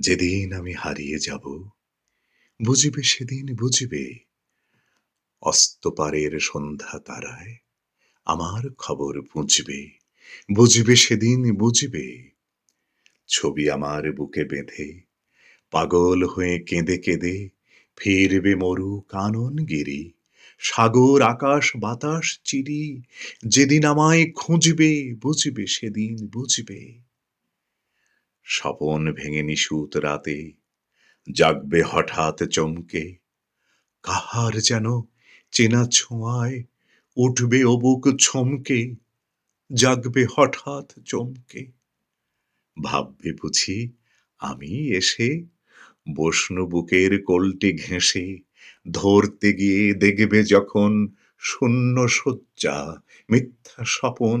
যেদিন আমি হারিয়ে যাব, বুঝিবে সেদিন বুঝিবে, অস্তপারের সন্ধ্যা তারায় আমার খবর বুঝবে বুঝবে সেদিন বুঝবে, ছবি আমার বুকে বেঁধে, পাগল হয়ে কেঁদে কেঁদে ফিরবে মরু কানন গিরি সাগর, আকাশ, বাতাস, চিরি, যেদিন আমায় খুঁজবে, বুঝবে সেদিন বুঝবে। স্বপন ভেঙে নিশুত রাতে জাগবে হঠাৎ চমকে। কাহার যেন চেনা ছোঁয়ায় উঠবে ও বুক ছমকে, জাগবে হঠাৎ চমকে। ভাববে বুঝি আমি এসে বসনু বুকের কোলটি ঘেঁষে ধরতে গিয়ে দেখবে যখন শূন্য শয্যা মিথ্যা স্বপন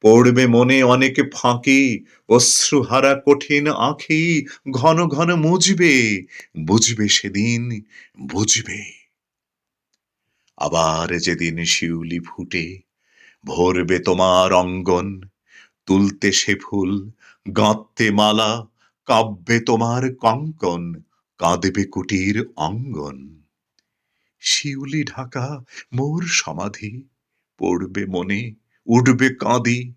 পড়বে মনে অনেক ফাঁকি, অশ্রুহারা কঠিন আঁখি ঘন ঘন মুজবে, বুঝবে সেদিন, বুঝবে। আবার যেদিন শিউলি ফুটে, ভরবে তোমার অঙ্গন, তুলতে সে ফুল, গাঁথতে মালা, কাব্যে তোমার কঙ্কন, কাঁদবে কুটির অঙ্গন। শিউলি ঢাকা, মোর সমাধি, পড়বে মনে উঠবে কাঁদি,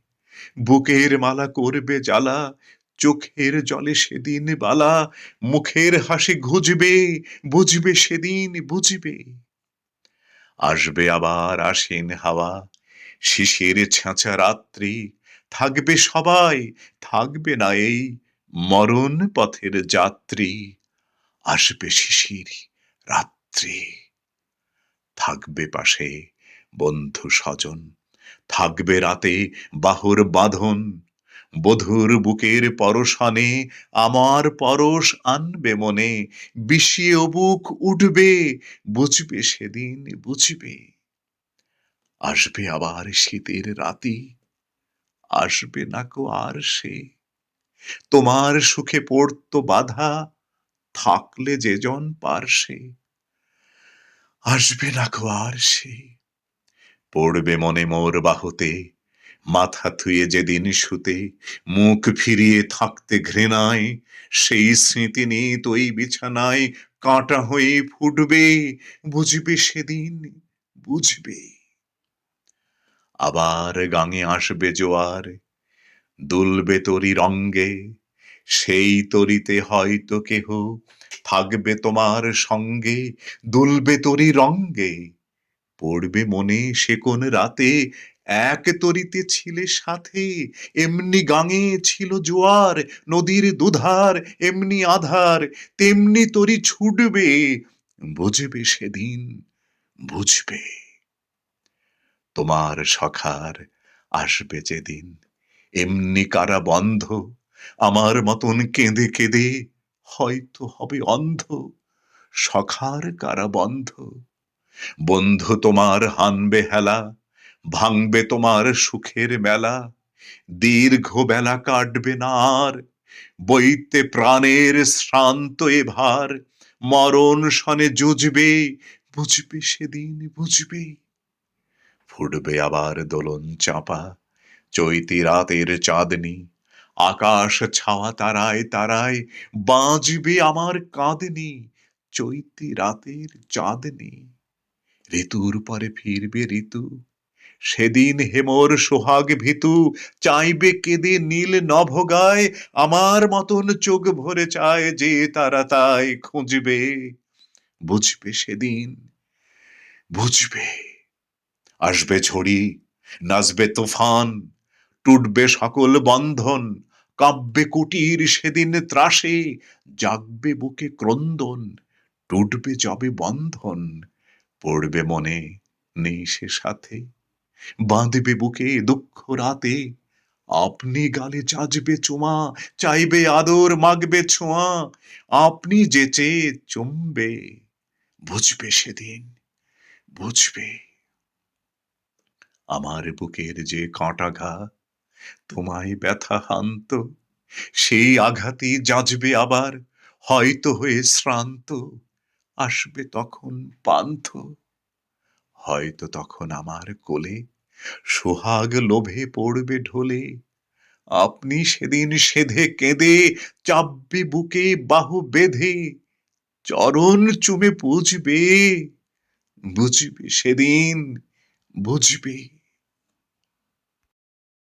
বুকের মালা করবে জ্বালা, চোখের জলে সেদিন বালা, মুখের হাসি ঘুজবে, বুঝবে সেদিন বুঝবে। আসবে আবার আসেন হাওয়া, শিশির ছাঁচা রাত্রি, থাকবে সবাই, থাকবে না এই মরণ পথের যাত্রী, আসবে শিশির রাত্রি। থাকবে পাশে বন্ধু স্বজন থাকবে রাতে বাহুর বাঁধন, বধুর বুকের পরশানে আমার পরশ আনবে মনে, বিষিয়ে বুক উঠবে, বুঝবে সেদিন বুঝবে। আসবে আবার শীতের রাতি, আসবে না কো আর সে। তোমার সুখে পড়তো বাধা, থাকলে যেজন পারসে, আসবে না কো আর সে। পড়বে মনে মোর বাহুতে। মাথা থুয়ে যেদিন শুতে, মুখ ফিরিয়ে থাকতে ঘৃণায়, সেই স্মৃতি নিয়ে তৈ বিছানায় কাঁটা হয়ে ফুটবে। বুঝবে সেদিন, বুঝবে। আবার গাঙে আসবে জোয়ার, দুলবে তরি রঙ্গে, সেই তরিতে হয়তো কেহ থাকবে তোমার সঙ্গে, দুলবে তরি রঙ্গে। পড়বে মনে সে কোন রাতে। এক তরিতে ছিলে সাথে, এমনি গাঙে ছিল জোয়ার, নদীর দুধার এমনি আধার, তেমনি তরি ছুটবে, বুঝবে সেদিন, বুঝবে। তোমার সখার আসবে যেদিন, এমনি কারা বন্ধ, আমার মতন কেঁদে কেঁদে হয়তো হবে অন্ধ, সখার কারা বন্ধ। বন্ধু তোমার হানবে হেলা, ভাঙবে তোমার সুখের মেলা দীর্ঘ বেলা কাটবে না আর বইতে প্রাণের শ্রান্ত এ ভার মরণ সনে জুজবে বুঝবে সেদিন বুঝবে। ফুটবে আবার দোলন চাপা, চৈতি রাতের চাঁদনি, আকাশ ছাওয়া তারায় তারায় বাজবে আমার কাঁদনি, চৈতি রাতের চাঁদনি। ঋতুর পরে ফিরবে ঋতু। সেদিন হেমর সোহাগ ভীতু চাইবে কেঁদে নীল নভগায়, আমার মতন চোখ ভরে চায় যে তারা তাই খুঁজবে। বুঝবে সেদিন, বুঝবে। আসবে ঝড়ি, নাচবে তুফান, টুটবে সকল বন্ধন কাব্যে কুটির সেদিন ত্রাসে, জাগবে বুকে ক্রন্দন, টুটবে যবে বন্ধন। পড়বে মনে নেই সে সাথে। বাঁধবে বুকে দুঃখ রাতে। আপনি গালে চাজবে চুমা, চাইবে আদর, মাগবে ছোঁয়া। আপনি যেচে চুমবে, বুঝবে সেদিন, বুঝবে। আমার বুকের যে কাঁটা ঘা, তোমায় ব্যথা হান্ত। সেই আঘাতই যাজবে আবার, হয়তো হয়ে শ্রান্ত। আসবে তখন পান্থ। হয়তো তখন আমার কোলে সোহাগ লোভে পড়বে ঢোলে। আপনি সেদিন সেধে কেঁদে চাপবে বুকে বাহু বেঁধে, চরণ চুমে বুঝবে বুঝবে সেদিন, বুঝবে।